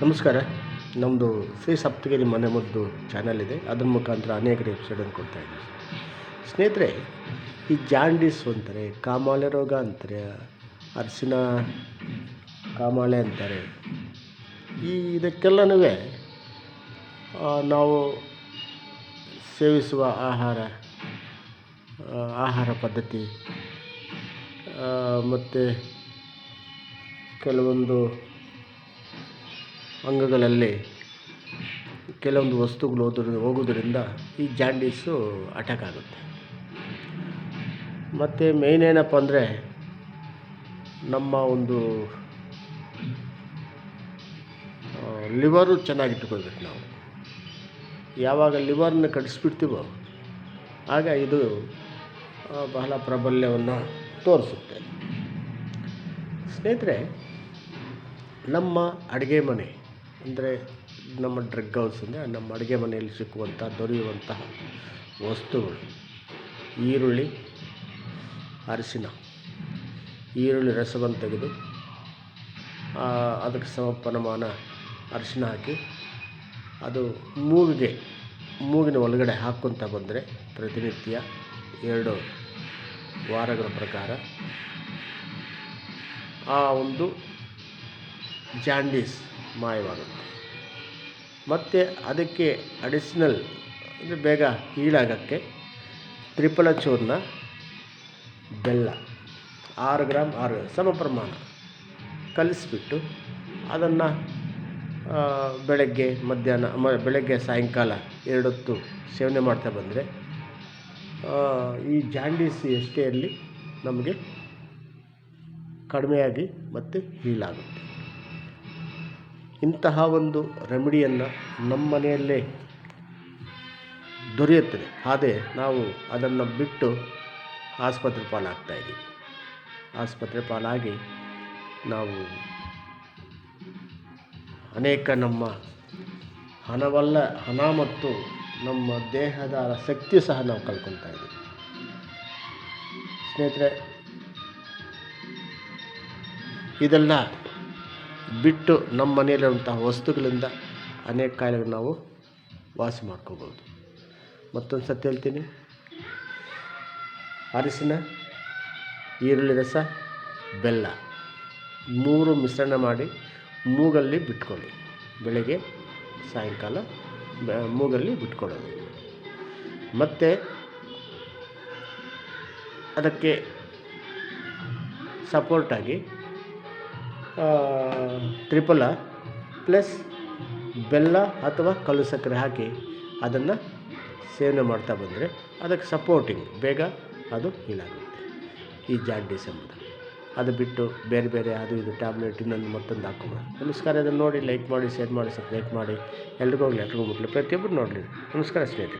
ನಮಸ್ಕಾರ. ನಮ್ಮದು ಶ್ರೀ ಸಪ್ತಗಿರಿ ಮನೆ ಮದ್ದು ಚಾನಲ್ ಇದೆ. ಅದ್ರ ಮುಖಾಂತರ ಅನೇಕ ಎಪಿಸೋಡನ್ನು ಕೊಡ್ತಾ ಇದ್ದೀವಿ. ಸ್ನೇಹಿತರೆ, ಈ ಜಾಂಡೀಸ್ ಅಂತಾರೆ, ಕಾಮಾಲೆ ರೋಗ ಅಂತಾರೆ ಅರಿಶಿನ ಕಾಮಾಲೆ ಅಂತಾರೆ, ಈ ಇದಕ್ಕೆಲ್ಲನೂ ನಾವು ಸೇವಿಸುವ ಆಹಾರ ಆಹಾರ ಪದ್ಧತಿ ಮತ್ತು ಕೆಲವೊಂದು ಅಂಗಗಳಲ್ಲಿ ಕೆಲವೊಂದು ವಸ್ತುಗಳು ಹೋದ್ರ ಹೋಗೋದ್ರಿಂದ ಈ ಜಾಂಡೀಸು ಅಟ್ಯಾಕ್ ಆಗುತ್ತೆ. ಮತ್ತು ಮೇಯ್ನ್ ಏನಪ್ಪ ಅಂದರೆ ನಮ್ಮ ಒಂದು ಲಿವರು ಚೆನ್ನಾಗಿಟ್ಕೊಳ್ಬೇಕು ನಾವು. ಯಾವಾಗ ಲಿವರ್ನ ಕಡಿಸ್ಬಿಡ್ತೀವೋ ಆಗ ಇದು ಬಹಳ ಪ್ರಾಬಲ್ಯವನ್ನು ತೋರಿಸುತ್ತೆ. ಸ್ನೇಹಿತರೆ, ನಮ್ಮ ಅಡುಗೆ ಮನೆ ಅಂದರೆ ನಮ್ಮ ಡ್ರಗ್ ಹೌಸ್ ಅಂದರೆ ನಮ್ಮ ಅಡುಗೆ ಮನೆಯಲ್ಲಿ ಸಿಕ್ಕುವಂಥ ದೊರೆಯುವಂತಹ ವಸ್ತುಗಳು. ಈರುಳ್ಳಿ, ಅರಿಶಿನ. ಈರುಳ್ಳಿ ರಸವನ್ನು ತೆಗೆದು ಅದಕ್ಕೆ ಸಮ ಪ್ರಮಾಣ ಅರಿಶಿನ ಹಾಕಿ, ಅದು ಮೂಗಿಗೆ, ಮೂಗಿನ ಒಳಗಡೆ ಹಾಕ್ಕೊತ ಬಂದರೆ ಪ್ರತಿನಿತ್ಯ ಎರಡು ವಾರಗಳ ಪ್ರಕಾರ ಆ ಒಂದು ಜಾಂಡೀಸ್ ಮಾಯವಾಗುತ್ತೆ. ಮತ್ತು ಅದಕ್ಕೆ ಅಡಿಷ್ನಲ್ ಅಂದರೆ ಬೇಗ ಹೀಳಾಗೋಕ್ಕೆ ತ್ರಿಪಲ ಚೂರ್ಣ ಬೆಲ್ಲ, ಆರು ಗ್ರಾಮ್ ಆರು ಸಮ ಪ್ರಮಾಣ ಕಲಿಸ್ಬಿಟ್ಟು ಅದನ್ನು ಬೆಳಗ್ಗೆ ಮಧ್ಯಾಹ್ನ, ಮ, ಬೆಳಗ್ಗೆ ಸಾಯಂಕಾಲ ಎರಡೊತ್ತು ಸೇವನೆ ಮಾಡ್ತಾ ಬಂದರೆ ಈ ಜಾಂಡೀಸ್ ಎಷ್ಟೇ ಇರಲಿ ನಮಗೆ ಕಡಿಮೆಯಾಗಿ ಮತ್ತು ಹೀಲಾಗುತ್ತೆ ಇಂತಹ ಒಂದು ರೆಮಿಡಿಯನ್ನು ನಮ್ಮ ಮನೆಯಲ್ಲೇ ದೊರೆಯುತ್ತದೆ. ಆದರೆ ನಾವು ಅದನ್ನು ಬಿಟ್ಟು ಆಸ್ಪತ್ರೆ ಪಾಲಾಗ್ತಾಯಿದ್ದೀವಿ ಆಸ್ಪತ್ರೆ ಪಾಲಾಗಿ ನಾವು ಅನೇಕ ನಮ್ಮ ಹಣವಲ್ಲ, ಹಣ ಮತ್ತು ನಮ್ಮ ದೇಹದ ಶಕ್ತಿ ಸಹ ನಾವು ಕಳ್ಕೊತಾ ಇದ್ದೀವಿ. ಸ್ನೇಹಿತರೆ, ಇದೆಲ್ಲ ಬಿಟ್ಟು ನಮ್ಮ ಮನೆಯಲ್ಲಿರುವಂತಹ ವಸ್ತುಗಳಿಂದ ಅನೇಕ ಕಾಯಿಲೆಗಳು ನಾವು ವಾಸಿ ಮಾಡ್ಕೋಬೋದು. ಮತ್ತೊಂದು ಸತಿ ಹೇಳ್ತೀನಿ. ಅರಿಶಿನ, ಈರುಳ್ಳಿ ರಸ, ಬೆಲ್ಲ ಮೂರು ಮಿಶ್ರಣ ಮಾಡಿ ಮೂಗಲ್ಲಿ ಬಿಟ್ಕೊಳ್ಳಿ. ಬೆಳಗ್ಗೆ, ಸಾಯಂಕಾಲ ಮೂಗಲ್ಲಿ ಬಿಟ್ಕೊಳ್ಳೋದು. ಮತ್ತು ಅದಕ್ಕೆ ಸಪೋರ್ಟಾಗಿ ತ್ರಿಫಲ ಪ್ಲಸ್ ಬೆಲ್ಲ ಅಥವಾ ಕಲ್ಲು ಸಕ್ಕರೆ ಹಾಕಿ ಅದನ್ನು ಸೇವನೆ ಮಾಡ್ತಾ ಬಂದರೆ ಅದಕ್ಕೆ ಸಪೋರ್ಟಿಂಗ್ ಬೇಗ ಅದು ಹೀಲಾಗುತ್ತೆ ಈ ಜಾಂಡೀಸ್ ಎಂಬುದು. ಅದು ಬಿಟ್ಟು ಬೇರೆ ಬೇರೆ ಅದು ಇದು ಟ್ಯಾಬ್ಲೆಟ್ ಇನ್ನೊಂದು ಮತ್ತೊಂದು ಹಾಕೋಣ. ನಮಸ್ಕಾರ ಅದನ್ನು ನೋಡಿ ಲೈಕ್ ಮಾಡಿ ಶೇರ್ ಮಾಡಿ ಸಬ್ಸ್ಕ್ರೈಬ್ ಮಾಡಿ. ಎಲ್ರಿಗೂ ಹೋಗಲಿ ಎಲ್ರಿಗೂ ಮುಟ್ಲಿ ಪ್ರತಿಯೊಬ್ಬರು ನೋಡಲಿ. ನಮಸ್ಕಾರ ಸ್ನೇಹಿತರೆ.